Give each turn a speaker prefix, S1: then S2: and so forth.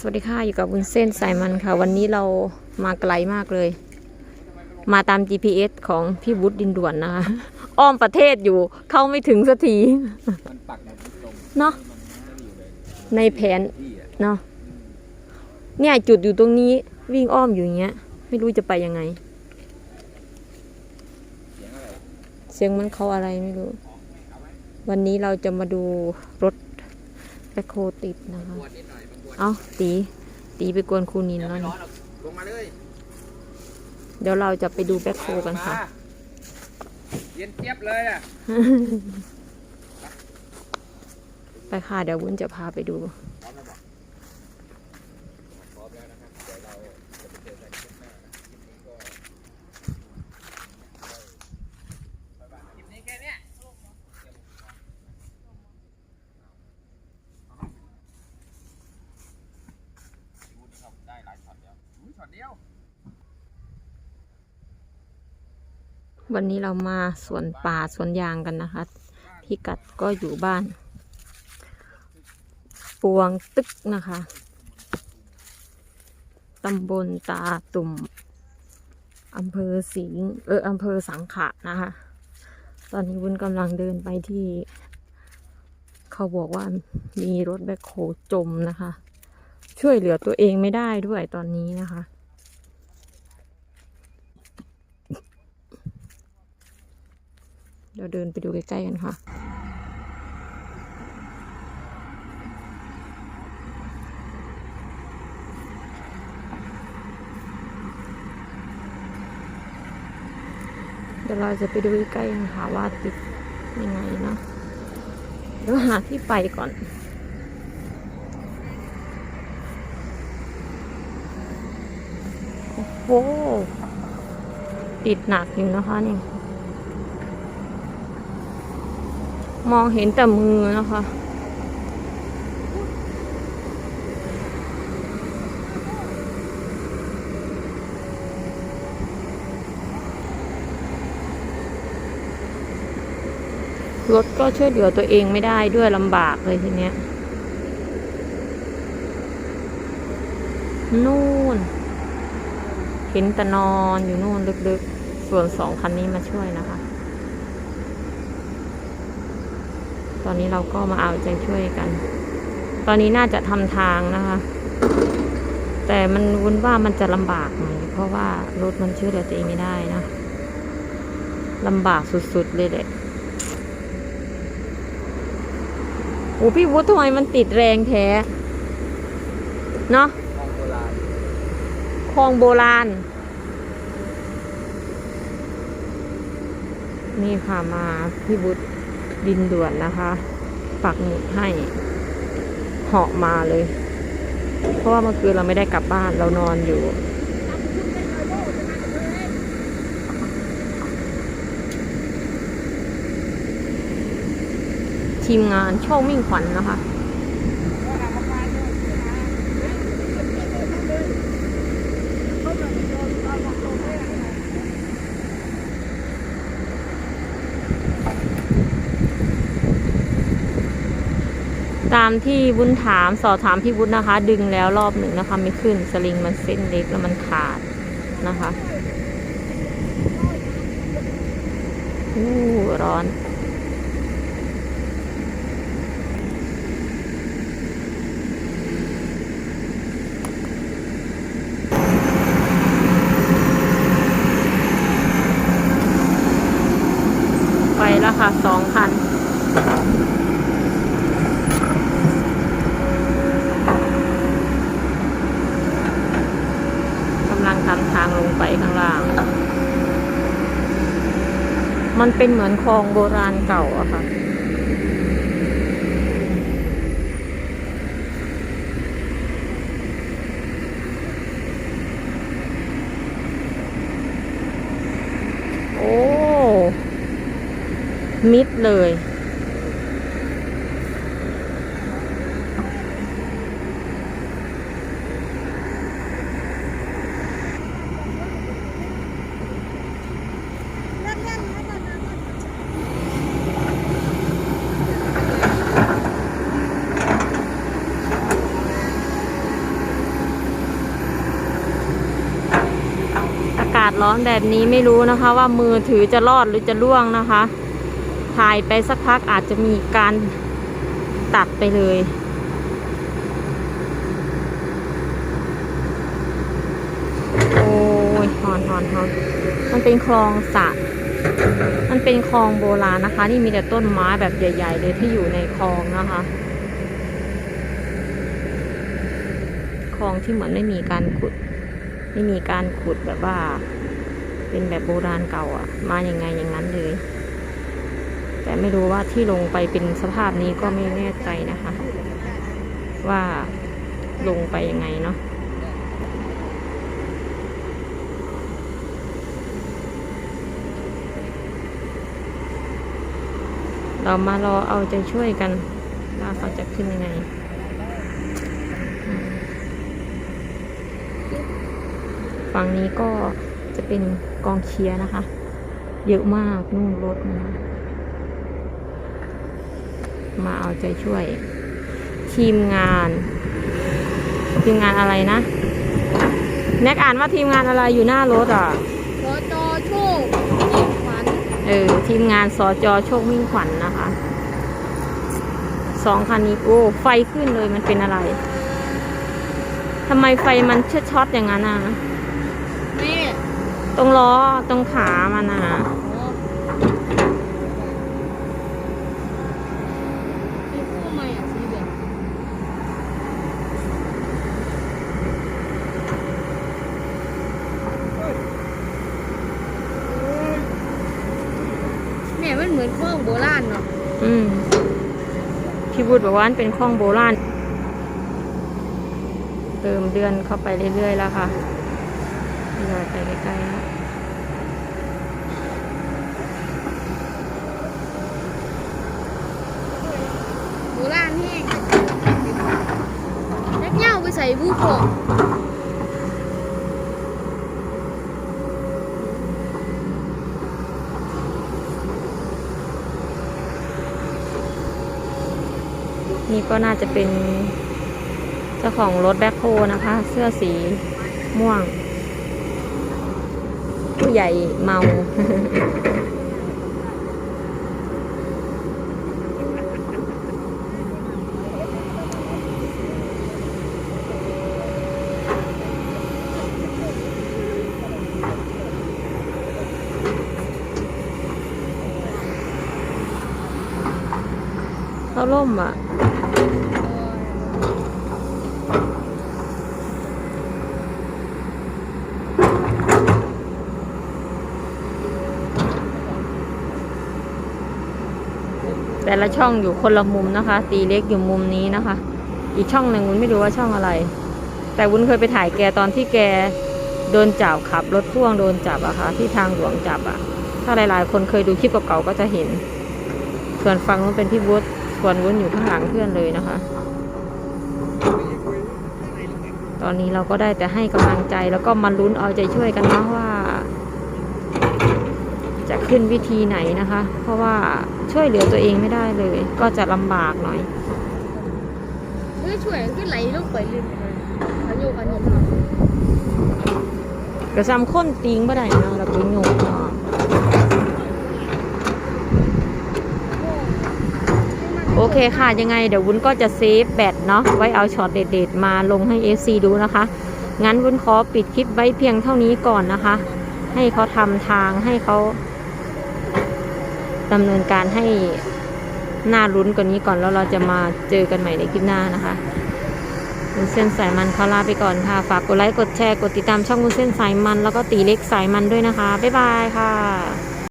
S1: สวัสดีค่ะ อยู่กับวุ้นเส้นสายมันค่ะ วันนี้เรามาไกลมากเลย มาตาม GPS ของพี่วุฒิดินด่วนนะคะอ้อมประเทศอยู่เข้าไม่ถึงสักทีเนาะในแผนเนาะเนี่ยจุดอยู่ตรงนี้วิ่งอ้อมอยู่อย่างเงี้ย ไม่รู้จะไปยังไง
S2: เสียงอะไร
S1: เสียงมันเขาอะไรไม่รู้ วันนี้เราจะมาดูรถแบคโคติดนะคะ
S2: ปวดนิดหน่อยมันปวด
S1: เอาตี ตีไปกวนครูนิน
S2: เดี๋ยว
S1: แล้ว
S2: ไม่ร้อ
S1: นี่
S2: นหรอกลงมาเลย
S1: เดี๋ยวเราจะไปดูแบคโคกันค่ะ
S2: มาเย็นเจี๊ยบเลยอะ
S1: ไปค่ะ เดี๋ยววุ้นจะพาไปดู
S2: พร้อมแล้วบอกพร้อมแล้วนะครับเดี๋ยวเราจะไปเจอกันคลิปหน้านะคลิปนี้ก็คลิปนี้แค่เนี้ยพี่วุฒิเขาได้หลายช็อตแล้วอุ้ยช็อตเดียว
S1: วันนี้เรามาสวนป่าสวนยางกันนะคะพี่กัดก็อยู่บ้าน ปวงตึกนะคะตำบลตาตุ่มอำเภอสิงเอออำเภอสังขะนะคะ ตอนนี้วุ้นกำลังเดินไปที่ เขาบอกว่ามีรถแบคโฮจมนะคะ ช่วยเหลือตัวเองไม่ได้ด้วยตอนนี้นะคะ เดี๋ยวเดินไปดูใกล้ๆกันค่ะเดี๋ยวเราจะไปดูใกล้ๆกันค่ะว่าติดยังไงเนาะเดี๋ยวหาที่ไปก่อนโอ้โหติดหนักอยู่นะคะนี่ มองเห็นแต่มือนะคะ รถก็ช่วยเหลือตัวเองไม่ได้ด้วยลำบากเลยทีเนี้ย นู่น เห็นแต่นอนอยู่นู่นลึกๆ ส่วนสองคันนี้มาช่วยนะคะ ต อนนี้เราก็มาเอาใจช่วยกัน ตอนนี้น่าจะทำทางนะคะ แต่มันวุ้นว่ามันจะลำบากหน่อยเพราะว่ารถมันช่วยเหลือตัวเองไม่ได้นะลำบากสุดๆเลยแหละโอ้พี่วุฒิทำไมมันติดแรงแท้ เนาะ
S2: ของโบราณ
S1: คลองโบราณ นี่ค่ะมาพี่บุตร ดินด่วนนะคะ ปักหมุดให้เหาะมาเลย เพราะว่าเมื่อคืนเราไม่ได้กลับบ้านเรานอนอยู่ ทีมงานโชคมิ่งขวัญนะคะ ตามที่วุ้นถามสอบถามพี่วุ้นนะคะ ดึงแล้วรอบหนึ่งนะคะ ไม่ขึ้นสลิงมันเส้นเล็กแล้วมันขาดนะคะอู้ร้อนไปแล้วค่ะสองคัน กำลังทำทางลงไปข้างล่าง มันเป็นเหมือนคลองโบราณเก่าอะค่ะ โอ้ มิดเลย ร้อนแบบนี้ไม่รู้นะคะว่ามือถือจะรอดหรือจะล่วงนะคะ ถ่ายไปสักพักอาจจะมีการตัดไปเลย โอ้ยหอนหอนหอนมันเป็นคลองสระมันเป็นคลองโบราณนะคะ นี่มีแต่ต้นไม้แบบใหญ่ ๆ เลยที่อยู่ในคลองนะคะคลองที่เหมือนไม่มีการขุด ไม่มีการขุดแบบว่า เป็นแบบโบราณเก่าอะ มาอย่างไงอย่างนั้นเลย แต่ไม่รู้ว่าที่ลงไปเป็นสภาพนี้ก็ไม่แน่ใจนะคะ ว่าลงไปยังไงเนาะเรามารอเอาใจช่วยกันว่าเขาจะขึ้นยังไงอืม ฝั่งนี้ก็จะเป็นกองเชียร์นะคะ เยอะมากนู่นรถมามาเอาใจช่วย ทีมงาน ทีมงานอะไรนะแน็กอ่านว่าทีมงานอะไรอยู่หน้ารถอะ
S3: รอจอโชคยิ่งขวัญ
S1: เออทีมงานสจโชคมิ่งขวัญนนะคะสองคันนี้โอ้ไฟขึ้นเลยมันเป็นอะไรทำไมไฟมันเช็ดช็อตอย่างนั้นอะ
S3: แม่
S1: ตรงล้อตรงขามันอะ
S3: โอ้มีคู่ใหม่อะสีเหลืองแม่มันเหมือนข้องโบราณเนาะ
S1: อืมพี่บุตรบอกว่ามันเป็นคลองโบราณ เติมเดือนเข้าไปเรื่อยๆแล้วค่ะ ทยอยไปใกล้ๆแล้ว
S3: โบราณแห้งแล้วเงาไปใส่บุโก
S1: นี่ก็น่าจะเป็นเจ้าของรถแบ็คโฮนะคะ เสื้อสีม่วง ผู้ใหญ่เมา เขาล่มอะ แต่ละช่องอยู่คนละมุมนะคะ ตีเล็กอยู่มุมนี้นะคะ อีกช่องหนึ่งวุ้นไม่รู้ว่าช่องอะไร แต่วุ้นเคยไปถ่ายแกตอนที่แกโดนจับขับรถพ่วงโดนจับอะคะที่ทางหลวงจับอะถ้าหลายๆ คนเคยดูคลิปเก่าๆก็จะเห็น ส่วนฟังนู้นเป็นพี่วุฒิส่วนวุ้นอยู่ข้างหลังเพื่อนเลยนะคะ ตอนนี้เราก็ได้แต่ให้กำลังใจแล้วก็มาลุ้นเอาใจช่วยกันนะว่า จะขึ้นวิธีไหนนะคะ เพราะว่า ช่วยเหลือตัวเองไม่ได้เลย ก็จะลำบากหน่อย
S3: เฮ้ยช่วยขึ้นไหลลูกไปลืมเลยอันโยกอันนี้
S1: กระซำข้นติงบ่ได้เนาะแล้วก็โยกเนาะโอเคค่ะ ยังไงเดี๋ยววุ้นก็จะเซฟแบตเนาะไว้เอาช็อตเด็ดๆมาลงให้ FC ดูนะคะ งั้นวุ้นขอปิดคลิปไว้เพียงเท่านี้ก่อนนะคะ ให้เขาทำทางให้เขา ดำเนินการให้น่ารุ้นกว่านี้ก่อนแล้วเราจะมาเจอกันใหม่ในคลิปหน้านะคะวุ้นเส้นสายมันขอลาไปก่อนค่ะ ฝากกดไลค์กดแชร์กดติดตามช่องวุ้นเส้นสายมัน แล้วก็ตีเล็กสายมันด้วยนะคะ บ๊ายบายค่ะ